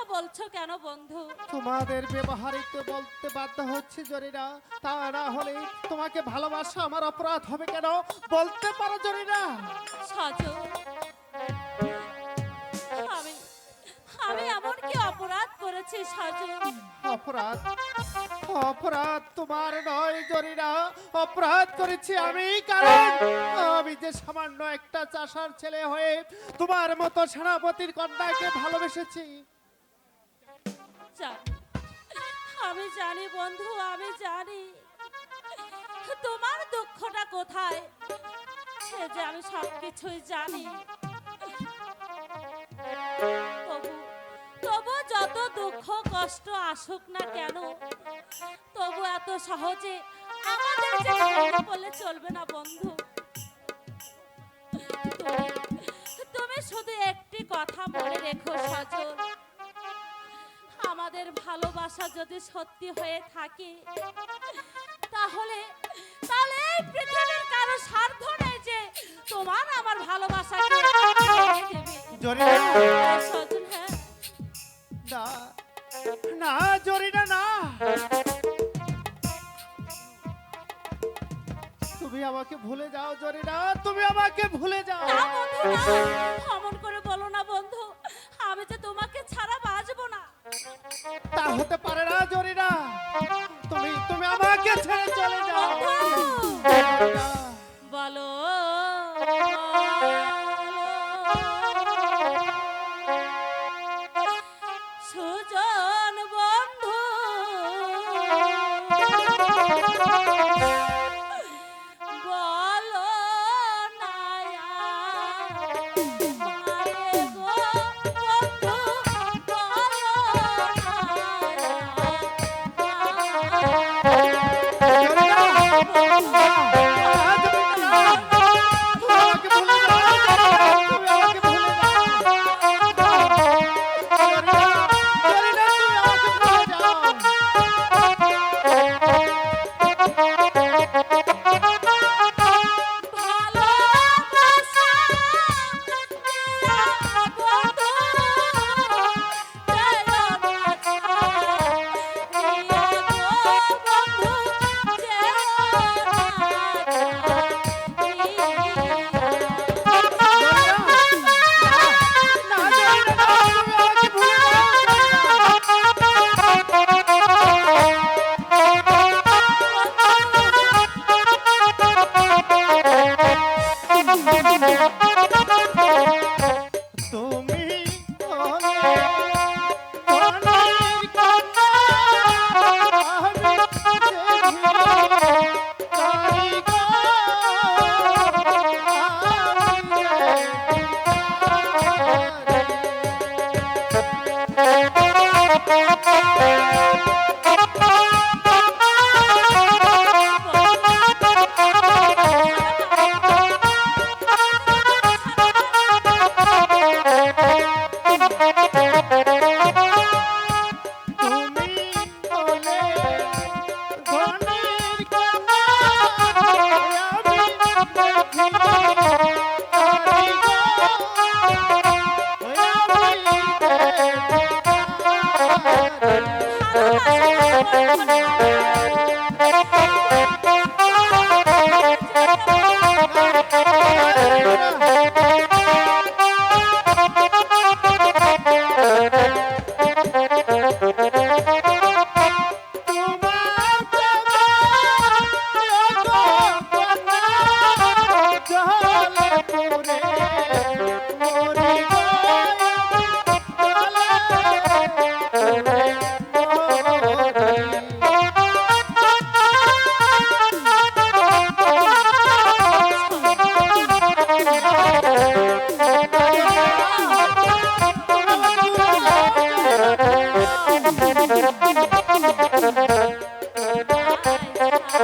কথা বলছো কেন বন্ধু? তোমাদের ব্যবহারিত বলতে বাধ্য হচ্ছে জরিরা তা না হলে তোমাকে ভালোবাসা আমার অপরাধ হবে কেন? বলতে পারো জরিরা সাজু আমি আমি এমন কি অপরাধ করেছি সাজু? অপরাধ? অপরাধ তোমার নয় জরিরা অপরাধ করেছি আমি কারণ আমি যে সামান্য একটা চাষার ছেলে হয়ে তোমার মতো সেনাপতির কন্যাকে ভালোবেসেছি। জানি আমি জানি বন্ধু, আমি জানি। তোমার দুঃখটা কোথায়? যে আমি সবকিছুই জানি। তবু যত দুঃখ, কষ্ট আসুক না কেন, তবু এত সহজে আমাদের ভেঙে চলবে না বন্ধু। তুমি তুমি শুধু একটি কথা মনে রেখো, সজল। আমাদের ভালোবাসা যদি সত্যি হয়ে থাকে তাহলে তাহলে এই পৃথিবীর কারও স্বার্থ নেই যে তোমার আমার ভালোবাসাকে এই হ্যাঁ না না জরিনা না তুমি আমাকে ভুলে যাও জরিনা তুমি আমাকে ভুলে যাও। না না। অমন করে তা হতে পারে না জরিনা। তুমি তুমি আমাকে ছেড়ে চলে যাও। বলো। সুজন বন্ধু। তুমি Thank you.